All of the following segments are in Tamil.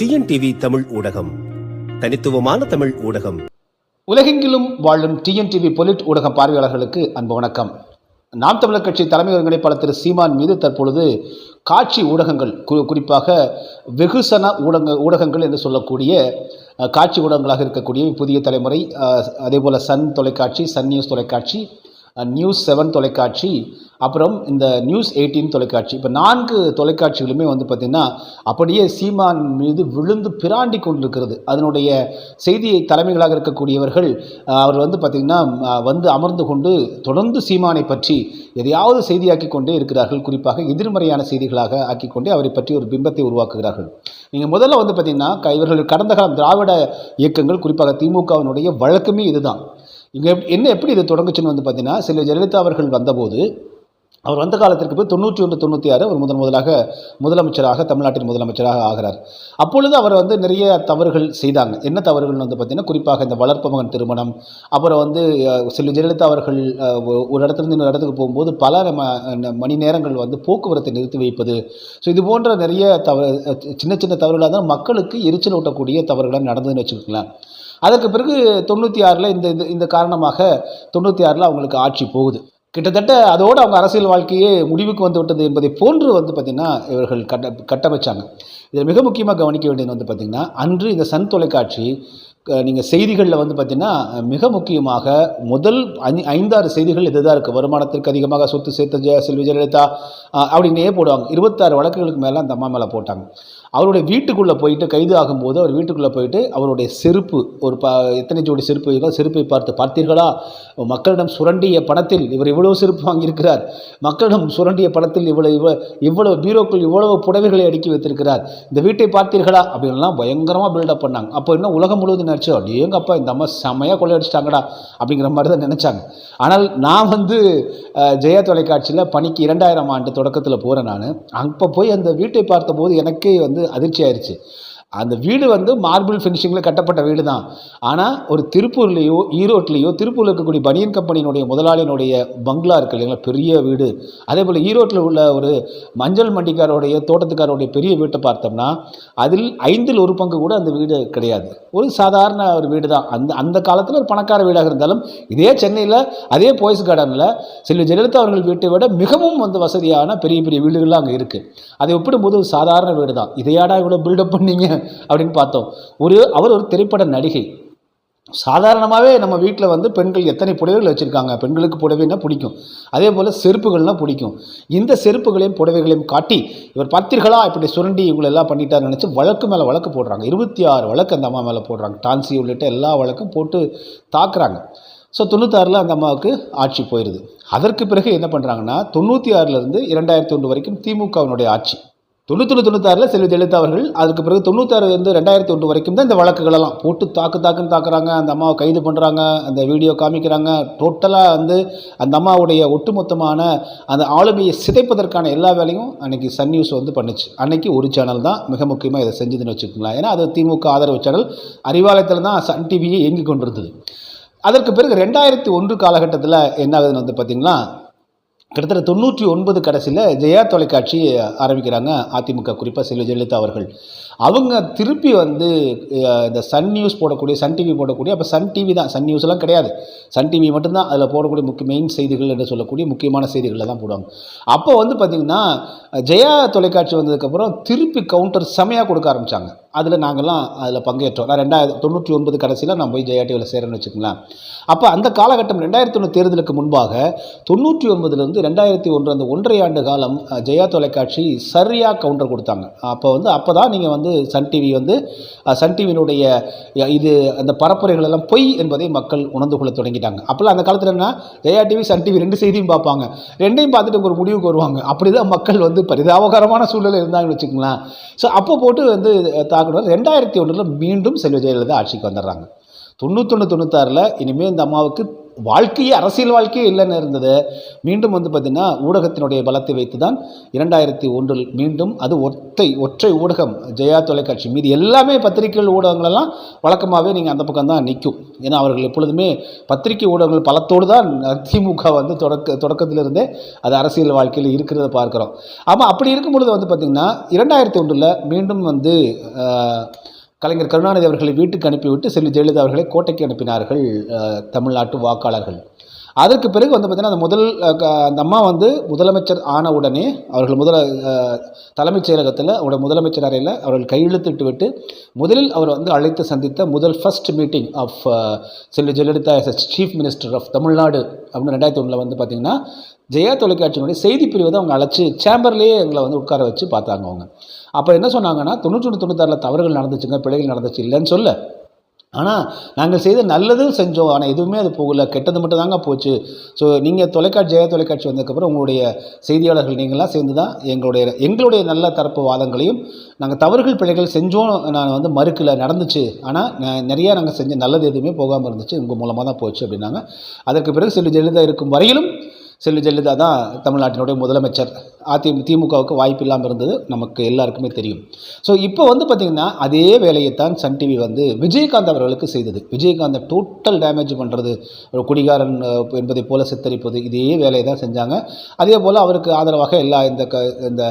டிஎன்டிவி தமிழ் ஊடகம். தனித்துவமான தமிழ் ஊடகம். உலகெங்கிலும் வாழும் டிஎன்டிவி பொலிட் ஊடக பார்வையாளர்களுக்கு அன்பு வணக்கம். நாம் தமிழர் கட்சி தலைமை ஒருங்கிணைப்பாளர் திரு சீமான் மீது தற்பொழுது காட்சி ஊடகங்கள் கு குறிப்பாக வெகுசன ஊடக ஊடகங்கள் என்று சொல்லக்கூடிய காட்சி ஊடகங்களாக இருக்கக்கூடிய புதிய தலைமுறை அதே போல் சன் தொலைக்காட்சி சன் நியூஸ் தொலைக்காட்சி நியூஸ் செவன் தொலைக்காட்சி அப்புறம் இந்த நியூஸ் எயிட்டீன் தொலைக்காட்சி. இப்போ நான்கு தொலைக்காட்சிகளுமே வந்து பார்த்திங்கன்னா அப்படியே சீமான் மீது விழுந்து பிராண்டி கொண்டிருக்கிறது. அதனுடைய செய்தியை தலைமைகளாக இருக்கக்கூடியவர்கள் அவர் வந்து பார்த்திங்கன்னா வந்து அமர்ந்து கொண்டு தொடர்ந்து சீமானை பற்றி எதையாவது செய்தியாக்கி கொண்டே இருக்கிறார்கள். குறிப்பாக எதிர்மறையான செய்திகளாக ஆக்கிக்கொண்டே அவரை பற்றி ஒரு பிம்பத்தை உருவாக்குகிறார்கள். நீங்கள் முதல்ல வந்து பார்த்திங்கன்னா இவர்கள் கடந்த காலம் திராவிட இயக்கங்கள் குறிப்பாக திமுகவினுடைய வழக்கமே இதுதான். இங்கே என்ன எப்படி இது தொடங்குச்சுன்னு வந்து பார்த்தீங்கன்னா சில ஜெயலலிதா அவர்கள் வந்தபோது அவர் வந்த காலத்திற்கு போய் தொண்ணூற்றி ஒன்று தொண்ணூற்றி ஆறு அவர் முதன் முதலாக முதலமைச்சராக தமிழ்நாட்டின் முதலமைச்சராக ஆகிறார். அப்பொழுது அவர் வந்து நிறைய தவறுகள் செய்தாங்க. என்ன தவறுகள் வந்து பார்த்தீங்கன்னா குறிப்பாக இந்த வளர்ப்பு மகன் திருமணம் அப்புறம் வந்து செல்வி ஜெயலலிதா அவர்கள் ஒரு இடத்துலேருந்து இன்னொரு இடத்துக்கு போகும்போது பல மணி நேரங்கள் வந்து போக்குவரத்தை நிறுத்தி வைப்பது. ஸோ இது போன்ற நிறைய தவறு சின்ன சின்ன தவறுகளாக தான் மக்களுக்கு எரிச்சல் ஊட்டக்கூடிய தவறுகளாக நடந்ததுன்னு வச்சுக்கோங்களேன். அதற்கு பிறகு தொண்ணூற்றி ஆறில் இந்த இந்த- இந்த காரணமாக தொண்ணூற்றி ஆறில் அவங்களுக்கு ஆட்சி போகுது. கிட்டத்தட்ட அதோடு அவங்க அரசியல் வாழ்க்கையே முடிவுக்கு வந்து விட்டது என்பதை போன்று வந்து பார்த்திங்கன்னா இவர்கள் கட்ட கட்டமைச்சாங்க. இதில் மிக முக்கியமாக கவனிக்க வேண்டியது வந்து பார்த்திங்கன்னா அன்று இந்த சன் தொலைக்காட்சி நீங்கள் செய்திகளில் வந்து பார்த்திங்கன்னா மிக முக்கியமாக முதல் ஐ ஐந்தாறு செய்திகள் இதுதான் இருக்குது வருமானத்திற்கு அதிகமாக சொத்து சேர்த்த ஜெய செல்வி ஜெயலலிதா அப்படின்னே போடுவாங்க. இருபத்தாறு வழக்குகளுக்கு மேலே அந்த அம்மா மேலே போட்டாங்க. அவருடைய வீட்டுக்குள்ளே போயிட்டு கைது ஆகும்போது அவர் வீட்டுக்குள்ளே போயிட்டு அவருடைய செருப்பு ஒரு ப எத்தனை ஜோடி செருப்பு இருக்கோ செருப்பை பார்த்து பார்த்தீர்களா? மக்களிடம் சுரண்டிய பணத்தில் இவர் இவ்வளவு செருப்பு வாங்கியிருக்கிறார்? மக்களிடம் சுரண்டிய பணத்தில் இவ்வளவு இவ்வளோ இவ்வளவு பீரோக்கள் இவ்வளவு புடவைகளை அடுக்கி வைத்திருக்கிறார். இந்த வீட்டை பார்த்தீர்களா? அப்படின்லாம் பயங்கரமாக பில்டப் பண்ணாங்க. அப்போ இன்னும் உலகம் முழுவதும் நினச்சி அப்படியேங்கப்பா இந்த அம்மா செம்மையாக கொள்ளையடிச்சிட்டாங்கடா அப்படிங்கிற மாதிரி தான் நினச்சாங்க. ஆனால் நான் வந்து ஜெயா தொலைக்காட்சியில் பணிக்கு இரண்டாயிரம் ஆண்டு தொடக்கத்தில் போகிறேன் நான். அப்போ போய் அந்த வீட்டை பார்த்தபோது எனக்கே வந்து அதிர்ச்சி ஆயிடுச்சு அந்த வீடு வந்து மார்பிள் ஃபினிஷிங்கில் கட்டப்பட்ட வீடு தான் ஆனால் ஒரு திருப்பூர்லேயோ ஈரோட்லேயோ திருப்பூரில் இருக்கக்கூடிய பனியன் கம்பெனியினுடைய முதலாளியினுடைய பங்களா இருக்கு இல்லைங்களா? பெரிய வீடு. அதே போல் ஈரோட்டில் உள்ள ஒரு மஞ்சள் மண்டிக்காரோடைய தோட்டத்துக்காரோடைய பெரிய வீட்டை பார்த்தோம்னா அதில் ஐந்தில் ஒரு பங்கு கூட அந்த வீடு கிடையாது. ஒரு சாதாரண ஒரு வீடு தான் அந்த அந்த காலத்தில் ஒரு பணக்கார வீடாக இருந்தாலும் இதே சென்னையில் அதே போய்ஸ் கார்டனில் செல்வி ஜெயலலிதா அவர்கள் வீட்டை விட மிகவும் வந்து வசதியான பெரிய பெரிய வீடுகள்லாம் அங்கே இருக்குது அதை ஒப்பிடும்போது ஒரு சாதாரண வீடு தான் இதையாடா இவ்வளோ பில்டப் பண்ணீங்க? அப்படின்னு பார்த்தோம். ஒரு அவர் ஒரு திரைப்பட நடிகை. சாதாரணமாகவே நம்ம வீட்டில் வந்து பெண்கள் எத்தனை புடவைகள் வச்சுருக்காங்க? பெண்களுக்கு புடவைன்னா பிடிக்கும். அதே போல் செருப்புகள்னால் பிடிக்கும். இந்த செருப்புகளையும் புடவைகளையும் காட்டி இவர் பார்த்தீர்களா? இப்படி சுரண்டி இவங்களை எல்லாம் பண்ணிட்டாருன்னு நினச்சி வழக்கு மேலே வழக்கு போடுறாங்க. இருபத்தி ஆறு வழக்கு அந்த அம்மா மேலே போடுறாங்க. டான்சி உள்ளிட்ட எல்லா வழக்கும் போட்டு தாக்குறாங்க. ஸோ தொண்ணூத்தாறில் அந்த அம்மாவுக்கு ஆட்சி போயிடுது அதற்கு பிறகு என்ன பண்ணுறாங்கன்னா தொண்ணூற்றி ஆறிலிருந்து இரண்டாயிரத்தி ஒன்று வரைக்கும் திமுகவினுடைய ஆட்சி. தொண்ணூத்தொன்று தொண்ணூத்தாறில் செல்வி ஜெயலலிதா அவர்கள் அதுக்கு பிறகு தொண்ணூத்தாறு வந்து ரெண்டாயிரத்தி ஒன்று வரைக்கும் தான் இந்த வழக்குகளெல்லாம் போட்டு தாக்கு தாக்குன்னு தாக்குறாங்க. அந்த அம்மாவை கைது பண்ணுறாங்க அந்த வீடியோ காமிக்கிறாங்க. டோட்டலாக வந்து அந்த அம்மாவுடைய ஒட்டுமொத்தமான அந்த ஆளுமையை சிதைப்பதற்கான எல்லா வேலையும் அன்றைக்கி சன் நியூஸ் வந்து பண்ணுச்சு. அன்னைக்கு ஒரு சேனல் தான் மிக முக்கியமாக இதை செஞ்சதுன்னு வச்சுக்கோங்களேன். ஏன்னா அது திமுக ஆதரவு சேனல் அறிவாலயத்தில் தான் சன் டிவியை இயங்கி கொண்டிருந்தது. அதற்கு பிறகு ரெண்டாயிரத்தி ஒன்று காலகட்டத்தில் என்ன ஆகுதுன்னு வந்து பார்த்திங்கன்னா கிட்டத்தட்ட தொண்ணூற்றி ஒன்பது கடைசியில் ஜெயா தொலைக்காட்சி ஆரம்பிக்கிறாங்க. அதிமுக குறிப்பாக செல்வி ஜெயலலிதா அவர்கள். அவங்க திருப்பி வந்து இந்த சன் நியூஸ் போடக்கூடிய சன் டிவி போடக்கூடிய அப்போ சன் டிவி தான். சன் நியூஸ்லாம் கிடையாது. சன் டிவி மட்டும்தான் அதில் போடக்கூடிய முக்கிய மெயின் செய்திகள் என்று சொல்லக்கூடிய முக்கியமான செய்திகளில் தான் போடுவாங்க. அப்போ வந்து பார்த்திங்கன்னா ஜெயா தொலைக்காட்சி வந்ததுக்கப்புறம் திருப்பி கவுண்டர் செமையாக கொடுக்க ஆரம்பித்தாங்க அதில் நாங்கள்லாம் அதில் பங்கேற்றோம். நான் ரெண்டாயிரத்தி தொண்ணூற்றி ஒன்பது கடைசியில் நான் போய் ஜெயா டிவியில் சேரேன்னு வச்சுக்கோங்களேன். அப்போ அந்த காலகட்டம் ரெண்டாயிரத்தி ஒன்று தேர்தலுக்கு முன்பாக தொண்ணூற்றி ஒன்பதுலேருந்து ரெண்டாயிரத்தி ஒன்று அந்த ஒன்றரை ஆண்டு காலம் ஜெயா தொலைக்காட்சி சரியாக கவுண்டர் கொடுத்தாங்க. அப்போ வந்து அப்போ தான் நீங்கள் வந்து சன் டிவி வந்து சன் டிவியினுடைய இது அந்த பரப்புரைகள் எல்லாம் பொய் என்பதை மக்கள் உணர்ந்து கொள்ள தொடங்கிட்டாங்க. அப்போல்லாம் அந்த காலத்தில் என்ன ஜெயா டிவி சன் டிவி ரெண்டு செய்தியும் பார்ப்பாங்க. ரெண்டையும் பார்த்துட்டு ஒரு முடிவுக்கு வருவாங்க. அப்படி தான் மக்கள் வந்து பரிதாபகரமான சூழ்நிலை இருந்தாங்கன்னு வச்சுக்கோங்களேன். ஸோ அப்போ போட்டு வந்து தாக்கணும் ரெண்டாயிரத்தி ஒன்றில் மீண்டும் செல்வ ஜெயலலிதா ஆட்சிக்கு வந்துடுறாங்க. தொண்ணூத்தொன்று தொண்ணூத்தாறில் இனிமேல் இந்த அம்மாவுக்கு வாழ்க்கையே அரசியல் வாழ்க்கையே இல்லைன்னு இருந்தது. மீண்டும் வந்து பார்த்திங்கன்னா ஊடகத்தினுடைய பலத்தை வைத்து தான் இரண்டாயிரத்தி ஒன்றில் மீண்டும் அது ஒற்றை ஒற்றை ஊடகம் ஜெயா தொலைக்காட்சி மீது எல்லாமே பத்திரிகைகள் ஊடகங்களெல்லாம் வழக்கமாகவே நீங்கள் அந்த பக்கம் தான் நிற்கும். ஏன்னா அவர்கள் எப்பொழுதுமே பத்திரிகை ஊடகங்கள் பலத்தோடு தான் திமுக வந்து தொடக்க தொடக்கத்திலிருந்தே அது அரசியல் வாழ்க்கையில் இருக்கிறத பார்க்குறோம். ஆமாம் அப்படி இருக்கும் பொழுது வந்து பார்த்திங்கன்னா இரண்டாயிரத்தி ஒன்றில் மீண்டும் வந்து கலைஞர் கருணாநிதி அவர்களை வீட்டுக்கு அனுப்பிவிட்டு செல்வி ஜெயலலிதா அவர்களை கோட்டைக்கு அனுப்பினார்கள் தமிழ்நாட்டு வாக்காளர்கள். அதற்கு பிறகு வந்து பார்த்திங்கன்னா அந்த முதல் க- அந்த அம்மா வந்து முதலமைச்சர் ஆன உடனே அவர்கள் முதல தலைமைச் செயலகத்தில் அவருடைய முதலமைச்சர் அறையில் அவர்கள் கையெழுத்திட்டு விட்டு முதலில் அவர் வந்து அழைத்து சந்தித்த முதல் first meeting of Selvi Jayalalithaa as chief minister of Tamil Nadu அப்படின்னு ரெண்டாயிரத்தி ஒன்றில் வந்து பார்த்திங்கன்னா ஜெயா தொலைக்காட்சியினுடைய செய்தி பிரிவை தான் அவங்க அழைச்சி சேம்பர்லேயே எங்களை வந்து உட்கார வச்சு பார்த்தாங்க அவங்க. அப்போ என்ன சொன்னாங்கன்னா தொண்ணூற்றி தொண்ணூத்தாறில் தவறுகள் நடந்துச்சுங்க பிழைகள் நடந்துச்சு இல்லைன்னு சொல்ல. ஆனால் நாங்கள் செய்த நல்லதும் செஞ்சோம். ஆனால் எதுவுமே அது போகல. கெட்டது மட்டும் தாங்க போச்சு. ஸோ நீங்கள் தொலைக்காட்சி ஜெயா தொலைக்காட்சி வந்ததுக்கப்புறம் உங்களுடைய செய்தியாளர்கள் நீங்களாம் சேர்ந்து தான் எங்களுடைய எங்களுடைய நல்ல தரப்பு வாதங்களையும் நாங்கள் தவறுகள் பிழைகள் செஞ்சோம் நான் வந்து மறுக்கல நடந்துச்சு. ஆனால் ந- நிறையா நாங்கள் செஞ்ச நல்லது எதுவுமே போகாமல் இருந்துச்சு. உங்கள் மூலமாக தான் போச்சு அப்படின்னாங்க. அதற்கு பிறகு செல்வி ஜெயலலிதா இருக்கும் வரையிலும் செல்வி ஜெயலலிதா தான் தமிழ்நாட்டினுடைய முதலமைச்சர். அதி திமுகவுக்கு வாய்ப்பு இல்லாமல் இருந்தது. நமக்கு எல்லாருக்குமே தெரியும். ஸோ இப்போ வந்து பார்த்திங்கன்னா அதே வேலையைத்தான் சன் டிவி வந்து விஜயகாந்த் அவர்களுக்கு செய்தது. விஜயகாந்தை டோட்டல் டேமேஜ் பண்ணுறது ஒரு குடிகாரன் என்பதை போல சித்தரிப்பது இதே வேலையை தான் செஞ்சாங்க. அதே போல் அவருக்கு ஆதரவாக எல்லா இந்த க இந்த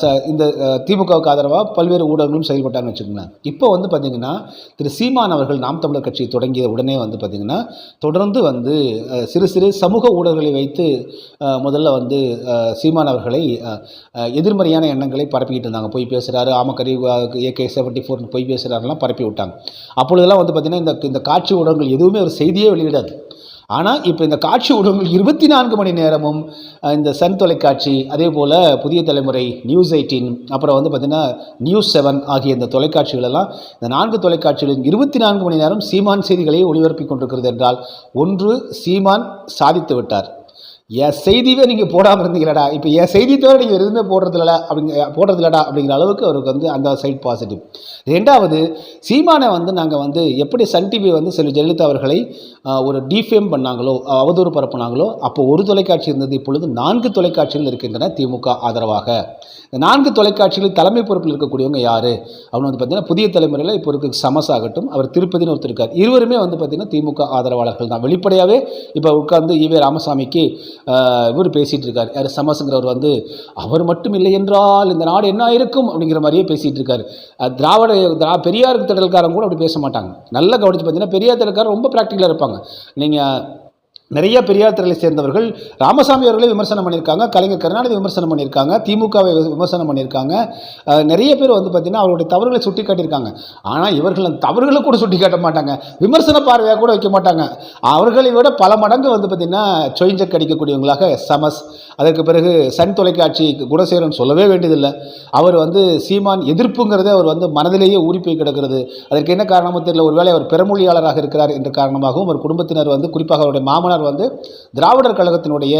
ச இந்த திமுகவுக்கு ஆதரவாக பல்வேறு ஊடகங்களும் செயல்பட்டாங்கன்னு வச்சுக்கோங்களேன். இப்போ வந்து பார்த்திங்கன்னா திரு சீமான் அவர்கள் நாம் தமிழர் கட்சி தொடங்கிய உடனே வந்து பார்த்திங்கன்னா தொடர்ந்து வந்து சிறு சிறு சமூக ஊடகங்களை வைத்து முதல்ல வந்து சீமான் அவர்களை எதிர்மறையான எண்ணங்களை பரப்பிக்கிட்டு இருந்தாங்க. போய் பேசுகிறாரு ஆமக்கறி ஏகே செவன்ட்டி ஃபோர் போய் பேசுகிறாருலாம் பரப்பி விட்டாங்க அப்பொழுதெல்லாம் வந்து பார்த்திங்கன்னா இந்த இந்த காட்சி ஊடகங்கள் எதுவுமே ஒரு செய்தியே வெளியிடாது. ஆனால் இப்போ இந்த காட்சி ஊடகங்கள் இருபத்தி நான்கு மணி நேரமும் இந்த சன் தொலைக்காட்சி அதே போல் புதிய தலைமுறை நியூஸ் எயிட்டீன் அப்புறம் வந்து பார்த்திங்கன்னா நியூஸ் செவன் ஆகிய இந்த தொலைக்காட்சிகளெல்லாம் இந்த நான்கு தொலைக்காட்சிகளில் இருபத்தி நான்கு மணி நேரம் சீமான் செய்திகளை ஒளிபரப்பி கொண்டிருக்கிறது என்றால் ஒன்று சீமான் சாதித்து விட்டார். என் செய்தியே நீங்கள் போடாமல் இருந்தீங்களடா? இப்போ என் செய்தி தவிர நீங்கள் எதுவுமே போடுறதில்லடா அப்படிங்க போடுறதில்லடா அப்படிங்கிற அளவுக்கு அவருக்கு வந்து அந்த சைட் பாசிட்டிவ் ரெண்டாவது சீமானை வந்து நாங்கள் வந்து எப்படி சன் டிவி வந்து செல்வி ஜெயலலிதா அவர்களை ஒரு டிஃபேம் பண்ணாங்களோ அவதூறு பரப்புனாங்களோ அப்போ ஒரு தொலைக்காட்சி இருந்தது இப்பொழுது நான்கு தொலைக்காட்சிகள் இருக்கின்றன திமுக ஆதரவாக. இந்த நான்கு தொலைக்காட்சிகளில் தலைமை பொறுப்பில் இருக்கக்கூடியவங்க யார்? அவங்க வந்து பார்த்தீங்கன்னா புதிய தலைமுறையில் இப்போ இருக்க சமஸ் ஆகட்டும் அவர் திருப்பதினு ஒருத்தர் இருக்கார். இருவருமே வந்து பார்த்திங்கன்னா திமுக ஆதரவாளர்கள் தான். வெளிப்படையாகவே இப்போ உட்கார்ந்து ஈவே ராமசாமிக்கு இவர் பேசிகிட்டு இருக்கார் யார்? சமசுங்கிறவர் வந்து அவர் மட்டும் இல்லை என்றால் இந்த நாடு என்ன இருக்கும் அப்படிங்கிற மாதிரியே பேசிகிட்டு இருக்காரு திராவிட திரா பெரியார் திடல்காரங்க கூட அப்படி பேச மாட்டாங்க. நல்லா கவனித்து பார்த்தீங்கன்னா பெரியார் திடல்காரர் ரொம்ப ப்ராக்டிக்கலாக இருப்பாங்க. நீங்கள் நிறைய பெரியார் துறையை சேர்ந்தவர்கள் ராமசாமி அவர்களை விமர்சனம் பண்ணியிருக்காங்க கலைஞர் கருணாநிதி விமர்சனம் பண்ணியிருக்காங்க திமுகவை விமர்சனம் பண்ணியிருக்காங்க. நிறைய பேர் வந்து பார்த்திங்கன்னா அவருடைய தவறுகளை சுட்டி காட்டியிருக்காங்க ஆனால் இவர்கள் அந்த தவறுகளை கூட சுட்டி காட்ட மாட்டாங்க. விமர்சன பார்வையாக கூட வைக்க மாட்டாங்க. அவர்களை விட பல மடங்கு வந்து பார்த்திங்கன்னா சொயிஞ்சக் அடிக்கக்கூடியவங்களாக சமஸ் அதற்கு பிறகு சன் தொலைக்காட்சி குணசேரன் சொல்லவே வேண்டியதில்லை. அவர் வந்து சீமான் எதிர்ப்புங்கிறதே அவர் வந்து மனதிலேயே ஊறி போய் கிடக்கிறது. அதற்கு என்ன காரணமோ தெரியல. ஒருவேளை அவர் பெருமொழியாளராக இருக்கிறார் என்ற காரணமாகவும் ஒரு குடும்பத்தினர் வந்து குறிப்பாக அவருடைய மாமனார் வந்து திராவிடர் கழகத்தினுடைய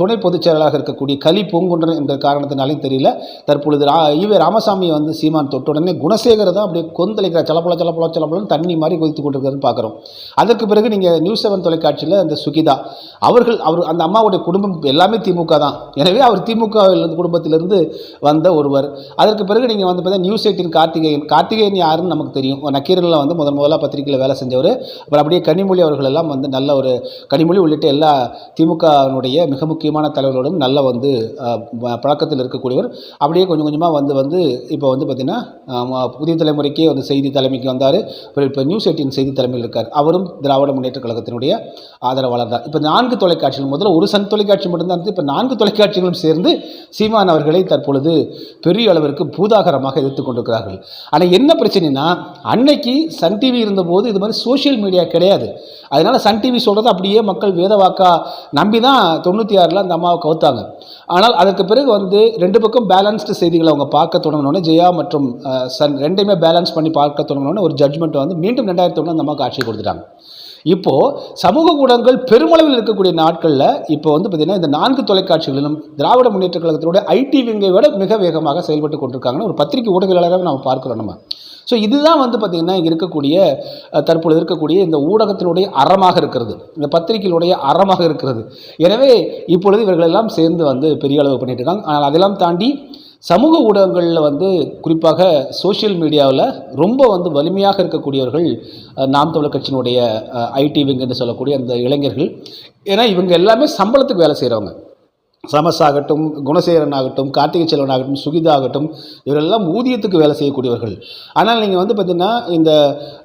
துணை பொதுச் செயலாளராக இருக்கக்கூடிய கலி பூங்குன்றன் என்ற காரணத்தினாலையும் தெரியல. தற்பொழுது ரா ஈவே ராமசாமியை வந்து சீமான் தொட்டுடனே குணசேகர குணசேகர் தான் அப்படியே கொந்தளிக்கிற சலப்பல சலப்பல சலப்பலன்னு தண்ணி மாதிரி கொதித்து கொண்டிருக்கிறதுன்னு பார்க்குறோம். அதற்கு பிறகு நீங்கள் நியூஸ் செவன் தொலைக்காட்சியில் அந்த சுகிதா அவர்கள் அவர் அந்த அம்மாவுடைய குடும்பம் எல்லாமே திமுக தான். எனவே அவர் திமுக குடும்பத்திலிருந்து வந்த ஒருவர். அதற்கு பிறகு நீங்கள் வந்து பார்த்தீங்கன்னா நியூஸ் எயிட்டின் கார்த்திகேயன் கார்த்திகேயன் யாருன்னு நமக்கு தெரியும். நக்கீரனில் வந்து முதன் முதலாக பத்திரிகையில் வேலை செஞ்சவர். அப்புறம் அப்படியே கனிமொழி அவர்கள் எல்லாம் வந்து நல்ல அவர் கனிமொழி உள்ளிட்ட எல்லா திமுகவினுடைய மிக முக்கியமான தலைவர்களோடும் நல்ல வந்து பழக்கத்தில் இருக்கக்கூடியவர். அப்படியே கொஞ்சம் கொஞ்சமாக வந்து வந்து இப்போ வந்து பார்த்திங்கன்னா புதிய தலைமுறைக்கே வந்து செய்தி தலைமைக்கு வந்தார். இப்போ நியூஸ் எயிட்டின் செய்தி தலைமையில் இருக்கார். அவரும் திராவிட முன்னேற்ற கழகத்தினுடைய ஆதரவாளர் தான். இப்போ நான்கு தொலைக்காட்சிகள் முதல்ல ஒரு சன் தொலைக்காட்சி மட்டும்தான் இருந்தது. இப்போ நான்கு தொலைக்காட்சிகளும் சேர்ந்து சீமான் அவர்களை தற்பொழுது பெரிய அளவிற்கு பூதாகரமாக எதிர்த்து கொண்டிருக்கிறார்கள். ஆனால் என்ன பிரச்சனைனா அன்னைக்கு சன் டிவி இருந்தபோது இது மாதிரி சோஷியல் மீடியா கிடையாது. அதனால் சன் டிவி சொல்கிறத அப்படியே மக்கள் வேதவாக்கா நம்பி தான் தொண்ணூற்றி ஆறில் அந்த அம்மாவை கவுத்தாங்க. ஆனால் அதற்கு பிறகு வந்து ரெண்டு பக்கம் பேலன்ஸ்டு செய்திகளை அவங்க பார்க்க தொடங்கினோடனே ஜெயா மற்றும் சன் ரெண்டையுமே பேலன்ஸ் பண்ணி பார்க்க தொடங்கினோடனே ஒரு ஜட்மெண்ட் வந்து மீண்டும் ரெண்டாயிரத்தி ஒன்று அந்த அம்மாவுக்கு ஆட்சி கொடுத்துட்டாங்க. இப்போது சமூக ஊடகங்கள் பெருமளவில் இருக்கக்கூடிய நாட்களில் இப்போ வந்து பார்த்திங்கன்னா இந்த நான்கு தொலைக்காட்சிகளிலும் திராவிட முன்னேற்ற கழகத்தினுடைய ஐடி விங்கை விட மிக வேகமாக செயல்பட்டு கொண்டிருக்காங்கன்னு ஒரு பத்திரிகை ஊடகங்களாக நம்ம பார்க்குறோம் நம்ம. ஸோ இதுதான் வந்து பார்த்திங்கன்னா இங்கே இருக்கக்கூடிய தற்பொழுது இருக்கக்கூடிய இந்த ஊடகத்தினுடைய அறமாக இருக்கிறது. இந்த பத்திரிகையினுடைய அறமாக இருக்கிறது. எனவே இப்பொழுது இவர்கள் எல்லாம் சேர்ந்து வந்து பெரிய அளவு பண்ணிட்டு இருக்காங்க. ஆனால் அதெல்லாம் தாண்டி சமூக ஊடகங்களில் வந்து குறிப்பாக சோஷியல் மீடியாவில் ரொம்ப வந்து வலிமையாக இருக்கக்கூடியவர்கள் நாம் தமிழர் கட்சியினுடைய ஐடி விங் என்று சொல்லக்கூடிய அந்த இளைஞர்கள். ஏன்னா இவங்க எல்லாமே சம்பளத்துக்கு வேலை செய்கிறவங்க சமஸ் ஆகட்டும் குணசேகரன் ஆகட்டும் கார்த்திகை செல்வன் ஆகட்டும் சுகிதா ஆகட்டும் இவரெல்லாம் ஊதியத்துக்கு வேலை செய்யக்கூடியவர்கள். ஆனால் நீங்கள் வந்து பார்த்தீங்கன்னா இந்த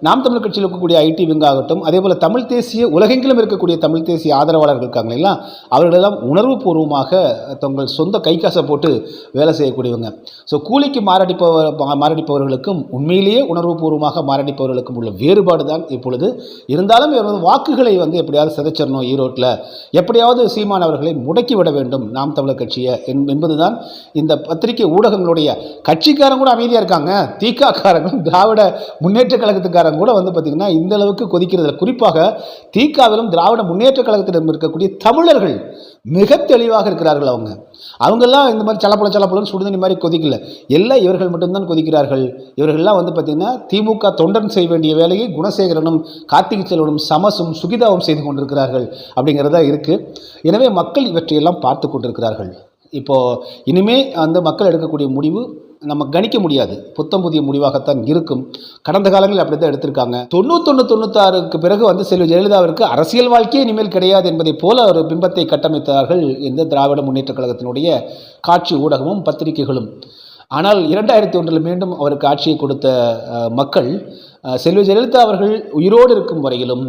நாம் தமிழ் கட்சியில் இருக்கக்கூடிய ஐடி விங் ஆகட்டும் அதே போல் தமிழ் தேசிய உலகெங்கிலும் இருக்கக்கூடிய தமிழ் தேசிய ஆதரவாளர்கள் இருக்காங்க இல்லைங்களா? அவர்களெல்லாம் உணர்வுபூர்வமாக தங்கள் சொந்த கை காசை போட்டு வேலை செய்யக்கூடியவங்க. ஸோ கூலிக்கு மாரடிப்பவர் மாரடிப்பவர்களுக்கும் உண்மையிலேயே உணர்வுபூர்வமாக மாரடிப்பவர்களுக்கும் உள்ள வேறுபாடு தான் இப்பொழுது. இருந்தாலும் இவர் வந்து வாக்குகளை வந்து எப்படியாவது சிதைச்சிடணும் ஈரோட்டில். எப்படியாவது சீமான் அவர்களை முடக்கி விட வேண்டும். நாம் தமிழர் கட்சியை என்- என்பதுதான் இந்த பத்திரிகை ஊடகங்களுடைய கட்சிக்காரங்க கூட அமைதியாக இருக்காங்க. தீகாக்காரங்களும் திராவிட முன்னேற்ற கழகத்துக்காரங்க கூட வந்து பார்த்திங்கன்னா இந்த அளவுக்கு கொதிக்கிறது குறிப்பாக தீகாவிலும் திராவிட முன்னேற்ற கழகத்திடம் இருக்கக்கூடிய தமிழர்கள் மிக தெளிவாக இருக்கிறார்கள் அவங்க. அவங்கெல்லாம் இந்த மாதிரி சலப்பல சலப்பலன்னு சுடுதண்ணி மாதிரி கொதிக்கல. எல்லாம் இவர்கள் மட்டும்தான் கொதிக்கிறார்கள். இவர்கள்லாம் வந்து பார்த்திங்கன்னா திமுக தொண்டன் செய்ய வேண்டிய வேலையை குணசேகரனும் கார்த்திகை செல்வனும் சமசும் சுகிதாவும் செய்து கொண்டிருக்கிறார்கள் அப்படிங்கிறதா இருக்குது எனவே மக்கள் இவற்றையெல்லாம் பார்த்து கொண்டிருக்கிறார்கள். இப்போது இனிமே அந்த மக்கள் எடுக்கக்கூடிய முடிவு நம்ம கணிக்க முடியாது. புத்தம் புதிய முடிவாகத்தான் இருக்கும். கடந்த காலங்களில் அப்படி தான் எடுத்திருக்காங்க. தொண்ணூத்தொன்று தொண்ணூத்தாறுக்கு பிறகு வந்து செல்வி ஜெயலலிதாவிற்கு அரசியல் வாழ்க்கையே இனிமேல் கிடையாது என்பதைப் போல ஒரு பிம்பத்தை கட்டமைத்தார்கள் இந்த திராவிட முன்னேற்றக் கழகத்தினுடைய காட்சி ஊடகமும் பத்திரிகைகளும். ஆனால் இரண்டாயிரத்தி ஒன்றில் மீண்டும் அவருக்கு ஆட்சியை கொடுத்த மக்கள் செல்வி ஜெயலலிதா அவர்கள் உயிரோடு இருக்கும் வரையிலும்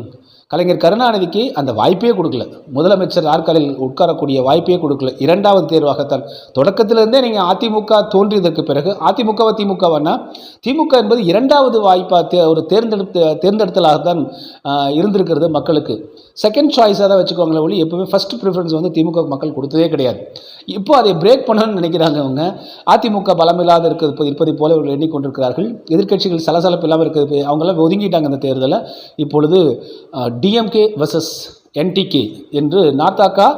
கலைஞர் கருணாநிதிக்கு அந்த வாய்ப்பே கொடுக்கல. முதலமைச்சர் நாற்காலில் உட்காரக்கூடிய வாய்ப்பே கொடுக்கல. இரண்டாவது தேர்வாகத்தான். தொடக்கத்திலிருந்தே நீங்கள் அதிமுக தோன்றியதற்கு பிறகு அதிமுக திமுகவானா திமுக என்பது இரண்டாவது வாய்ப்பாக தே ஒரு தேர்ந்தெடுத்து தேர்ந்தெடுத்தலாகத்தான் இருந்திருக்கிறது மக்களுக்கு. செகண்ட் சாய்ஸாக தான் வச்சுக்கோங்களேன் ஒளி எப்பவுமே ஃபர்ஸ்ட் ப்ரிஃபரன்ஸ் வந்து திமுக மக்கள் கொடுத்ததே கிடையாது. இப்போ அதை பிரேக் பண்ணணும்னு நினைக்கிறாங்க அவங்க. அதிமுக பலமில்லாத இருக்கிறது இருப்பதை போல இவர்கள் எண்ணிக்கொண்டிருக்கிறார்கள். எதிர்க்கட்சிகள் சலசலப்பு இல்லாமல் இருக்கிறது. அவங்களாம் ஒதுங்கிட்டாங்க அந்த தேர்தலை. இப்பொழுது டிஎம்கே வர்சஸ் என்டிகே என்று நாத்தாக்கா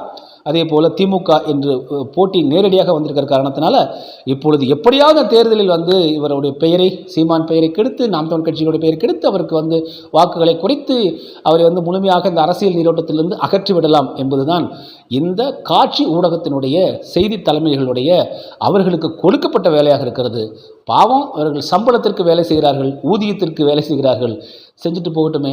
அதே போல் திமுக என்று போட்டி நேரடியாக வந்திருக்கிற காரணத்தினால இப்பொழுது எப்படியாவது தேர்தலில் வந்து இவருடைய பெயரை சீமான் பெயரை கெடுத்து நாம் தமிழ் கட்சியினுடைய பெயரை கெடுத்து அவருக்கு வந்து வாக்குகளை குறைத்து அவரை வந்து முழுமையாக இந்த அரசியல் நீரோட்டத்திலிருந்து அகற்றி விடலாம் என்பதுதான் இந்த காட்சி ஊடகத்தினுடைய செய்தி தலைமைகளுடைய அவர்களுக்கு கொடுக்கப்பட்ட வேலையாக இருக்கிறது. பாவம் அவர்கள் சம்பளத்திற்கு வேலை செய்கிறார்கள் ஊதியத்திற்கு வேலை செய்கிறார்கள். செஞ்சுட்டு போகட்டுமே.